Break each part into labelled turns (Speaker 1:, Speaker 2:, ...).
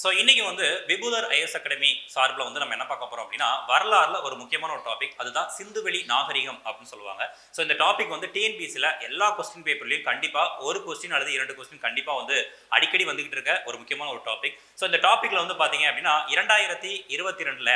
Speaker 1: So இன்றைக்கி வந்து விபுதர் IS academy சார்பில் வந்து நம்ம என்ன பார்க்க போகிறோம் அப்படின்னா வரலாறுல ஒரு முக்கியமான ஒரு டாபிக் அதுதான் சிந்துவெளி நாகரிகம் அப்படின்னு சொல்லுவாங்க. ஸோ இந்த டாபிக் வந்து டிஎன்பிசியில் எல்லா கொஸ்டின் பேப்பர்லையும் கண்டிப்பாக ஒரு கொஸ்டின் அல்லது இரண்டு கொஸ்டின் கண்டிப்பாக வந்து அடிக்கடி வந்துகிட்டு இருக்க ஒரு முக்கியமான ஒரு டாபிக் ஸோ இந்த டாப்பிக்கில் வந்து பார்த்தீங்க அப்படின்னா இரண்டாயிரத்தி இருபத்தி ரெண்டில்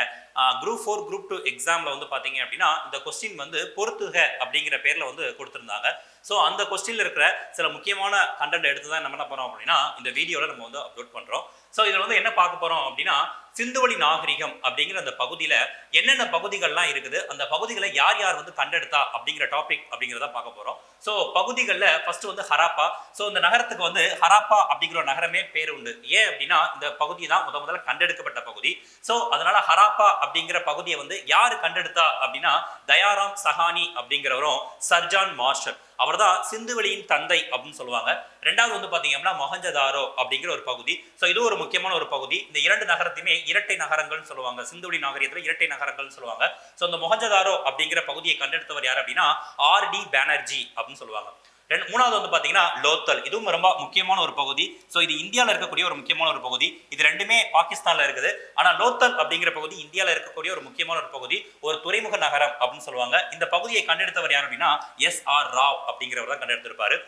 Speaker 1: குரூப் ஃபோர் குரூப் டூ எக்ஸாமில் வந்து பார்த்தீங்க அப்படின்னா இந்த கொஸ்டின் வந்து பொறுத்துக அப்படிங்கிற பேரில் வந்து கொடுத்துருந்தாங்க. ஸோ அந்த கொஸ்டினில் இருக்கிற சில முக்கியமான கண்டென்ட் எடுத்து தான் நம்ம என்ன பண்ணுறோம் அப்படின்னா இந்த வீடியோவில் நம்ம வந்து அப்லோட் பண்ணுறோம் ஸோ இதில் வந்து என்ன பார்க்க போறோம் அப்படின்னா சிந்துவெளி நாகரிகம் அப்படிங்கிற அந்த பகுதியில் என்னென்ன பகுதிகள்லாம் இருக்குது அந்த பகுதிகளை யார் யார் வந்து கண்டெடுத்தா அப்படிங்கிற டாபிக் அப்படிங்கிறத பார்க்க போகிறோம் ஸோ பகுதிகளில் ஃபர்ஸ்ட் வந்து ஹராப்பா. ஸோ இந்த நகரத்துக்கு வந்து ஹராப்பா அப்படிங்கிற ஒரு நகரமே பேர் உண்டு. ஏன் அப்படின்னா இந்த பகுதி தான் முத முதல்ல கண்டெடுக்கப்பட்ட பகுதி. ஸோ அதனால ஹராப்பா அப்படிங்கிற பகுதியை வந்து யார் கண்டெடுத்தா அப்படின்னா தயாராம் சஹானி அப்படிங்கிறவரும் சர்ஜான் மார்ஷல். அவர் தான் சிந்துவெளியின் தந்தை அப்படின்னு சொல்லுவாங்க. ரெண்டாவது வந்து பார்த்தீங்கன்னா மொஹஞ்சதாரோ அப்படிங்கிற ஒரு பகுதி. ஸோ இது ஒரு முக்கியமான ஒரு பகுதி. இந்த இரண்டு நகரத்தையுமே இரட்டை நகரங்கள்னு சொல்லுவாங்க. சிந்துடி நாகரிகத்தில் இரட்டை நகரங்கள்னு சொல்லுவாங்க. ஸோ இந்த மொஹஞ்சதாரோ அப்படிங்கிற பகுதியை கண்டெடுத்தவர் யார் அப்படின்னா ஆர் டி பானர்ஜி அப்படின்னு சொல்லுவாங்க. ரெண்டு மூணாவது வந்து பார்த்தீங்கன்னா லோத்தல். இதுவும் ரொம்ப முக்கியமான ஒரு பகுதி. ஸோ இது இந்தியாவில் இருக்கக்கூடிய ஒரு முக்கியமான ஒரு பகுதி. இது ரெண்டுமே பாகிஸ்தானில் இருக்குது. ஆனால் லோத்தல் அப்படிங்கிற பகுதி இந்தியாவில் இருக்கக்கூடிய ஒரு முக்கியமான ஒரு பகுதி. ஒரு துறைமுக நகரம் அப்படின்னு சொல்லுவாங்க. இந்த பகுதியை கண்டெடுத்தவர் யார் அப்படின்னா எஸ் ஆர் ராவ் அப்படிங்கிறவர் தான் கண்டெடுத்திருப்பாரு.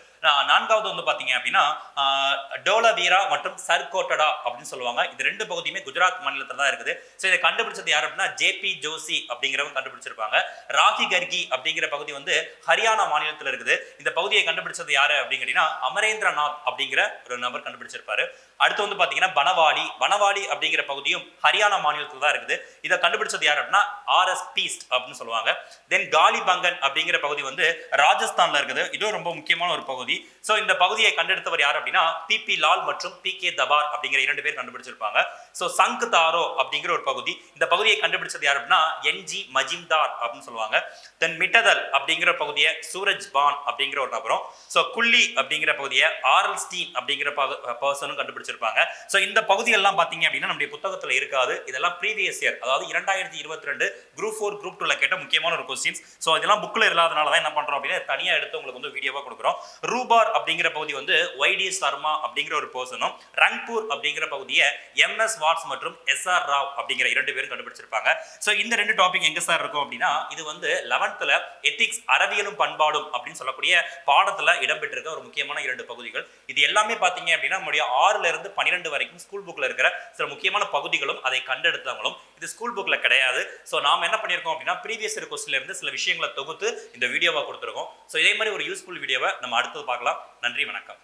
Speaker 1: நான்காவது வந்து பார்த்தீங்க அப்படின்னா டோலவீரா மற்றும் சர்கோட்டடா அப்படின்னு சொல்லுவாங்க. இது ரெண்டு பகுதியுமே குஜராத் மாநிலத்தில் தான் இருக்குது. ஸோ இதை கண்டுபிடிச்சது யார் அப்படின்னா ஜேபி ஜோசி அப்படிங்கிறவங்க கண்டுபிடிச்சிருப்பாங்க. ராகி கர்கி அப்படிங்கிற பகுதி வந்து ஹரியானா மாநிலத்தில் இருக்குது. இந்த பகுதியை கண்டுபிடிச்சது யாரு அப்படிங்கன்னா அமரேந்திரநாத் அப்படிங்கிற ஒரு நபர் கண்டுபிடிச்சிருப்பாரு. அடுத்து வந்து பார்த்தீங்கன்னா பனவாலி. பனவாலி அப்படிங்கிற பகுதியும் ஹரியானா மாநிலத்தில் தான் இருக்குது. இதை கண்டுபிடிச்சது யார் அப்படின்னா ஆர்எஸ் பீஸ்ட் அப்படின்னு சொல்லுவாங்க. தென் காலிபங்கன் அப்படிங்கிற பகுதி வந்து ராஜஸ்தான்ல இருக்குது. இதுவும் ரொம்ப முக்கியமான ஒரு பகுதி. பகுதி ஸோ இந்த பகுதியை கண்டெடுத்தவர் யார் அப்படின்னா பி பி லால் மற்றும் பி கே தபார் அப்படிங்கிற இரண்டு பேர் கண்டுபிடிச்சிருப்பாங்க. ஸோ சங்க் தாரோ அப்படிங்கிற ஒரு பகுதி. இந்த பகுதியை கண்டுபிடிச்சது யார் அப்படின்னா என்ஜி மஜிம்தார் அப்படின்னு சொல்லுவாங்க. தென் மிட்டதல் அப்படிங்கிற பகுதியை சூரஜ் பான் அப்படிங்கிற ஒரு நபரும். ஸோ குள்ளி அப்படிங்கிற பகுதியை ஆரல் ஸ்டீன் அப்படிங்கிற பர்சனும் கண்டுபிடிச்சிருப்பாங்க. ஸோ இந்த பகுதியெல்லாம் பார்த்தீங்க அப்படின்னா நம்முடைய புத்தகத்தில் இருக்காது. இதெல்லாம் ப்ரீவியஸ் இயர் அதாவது இரண்டாயிரத்தி இருபத்தி ரெண்டு குரூப் ஃபோர் குரூப் டூல கேட்ட முக்கியமான ஒரு கொஸ்டின்ஸ் ஸோ இதெல்லாம் புக்கில் இல்லாதனால தான் என்ன பண்ணுறோம் அப்படின்னா தனியாக எடுத்து உங்களுக்கு வந்து வீடியோவாக கொடுக்குறோம். ரூ ரூபார் அப்படிங்கிற பகுதி வந்து ஒய்டி சர்மா அப்படிங்கிற ஒரு பர்சனும் ரங்பூர் அப்படிங்கிற பகுதியை எம் எஸ் வாட்ஸ் மற்றும் எஸ்ஆர் ராவ் அப்படிங்கிற இரண்டு பேரும் கண்டுபிடிச்சிருப்பாங்க. ஸோ இந்த ரெண்டு டாபிக் எங்க சார் இருக்கும் அப்படின்னா இது வந்து லெவன்த்தில் எத்திக்ஸ் அறிவியலும் பண்பாடும் அப்படின்னு சொல்லக்கூடிய பாடத்தில் இடம்பெற்றிருக்க ஒரு முக்கியமான இரண்டு பகுதிகள். இது எல்லாமே பார்த்தீங்க அப்படின்னா நம்முடைய ஆறுல இருந்து பன்னிரெண்டு வரைக்கும் ஸ்கூல் புக்ல இருக்கிற சில முக்கியமான பகுதிகளும் அதை கண்டெடுத்தவங்களும் இது ஸ்கூல் புக்ல கிடையாது. ஸோ நாம என்ன பண்ணியிருக்கோம் அப்படின்னா ப்ரீவியஸ் இயர் கொஸ்டின்லேருந்து சில விஷயங்களை தொகுத்து இந்த வீடியோவா கொடுத்துருக்கோம். ஸோ இதே மாதிரி ஒரு யூஸ்ஃபுல் வீடியோவை நம்ம அடுத்தது பார்க்கலாம். நன்றி வணக்கம்.